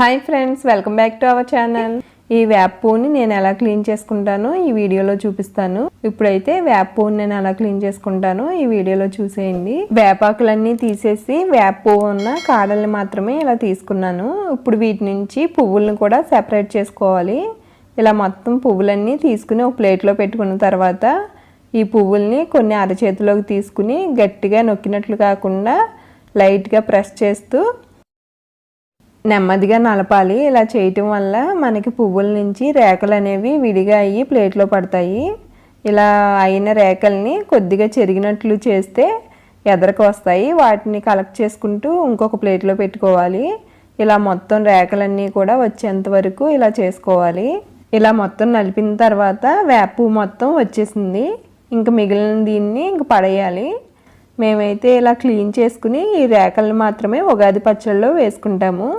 Hi friends welcome back to our channel ఈ వేప పువ్వుని నేను ఎలా క్లీన్ చేసుకుంటానో ఈ వీడియోలో చూపిస్తాను. ఇప్పుడైతే వేప నేను ఎలా క్లీన్ చేసుకుంటానో ఈ వీడియోలో చూసేయండి. వేపాకులన్నీ తీసేసి వేప పువ్వు ఉన్న కాడల్ని మాత్రమే ఇలా తీసుకున్నాను. ఇప్పుడు వీటి నుంచి పువ్వులను కూడా సెపరేట్ చేసుకోవాలి. ఇలా మొత్తం పువ్వులన్నీ తీసుకుని ఒక ప్లేట్లో పెట్టుకున్న తర్వాత ఈ పువ్వుల్ని కొన్ని అరచేతిలోకి తీసుకుని గట్టిగా నొక్కినట్లు కాకుండా లైట్గా ప్రెస్ చేస్తూ నెమ్మదిగా నలపాలి. ఇలా చేయటం వల్ల మనకి పువ్వుల నుంచి రేకలు అనేవి విడిగా అయ్యి ప్లేట్లో పడతాయి. ఇలా అయిన రేకల్ని కొద్దిగా చెరిగినట్లు చేస్తే ఎదరకు వస్తాయి. వాటిని కలెక్ట్ చేసుకుంటూ ఇంకొక ప్లేట్లో పెట్టుకోవాలి. ఇలా మొత్తం రేకలన్నీ కూడా వచ్చేంత వరకు ఇలా చేసుకోవాలి. ఇలా మొత్తం నలిపిన తర్వాత వేపు మొత్తం వచ్చేసింది. ఇంకా మిగిలిన దీన్ని ఇంక పడేయాలి. మేమైతే ఇలా క్లీన్ చేసుకుని ఈ రేకలను మాత్రమే ఉగాది పచ్చళ్ళలో వేసుకుంటాము.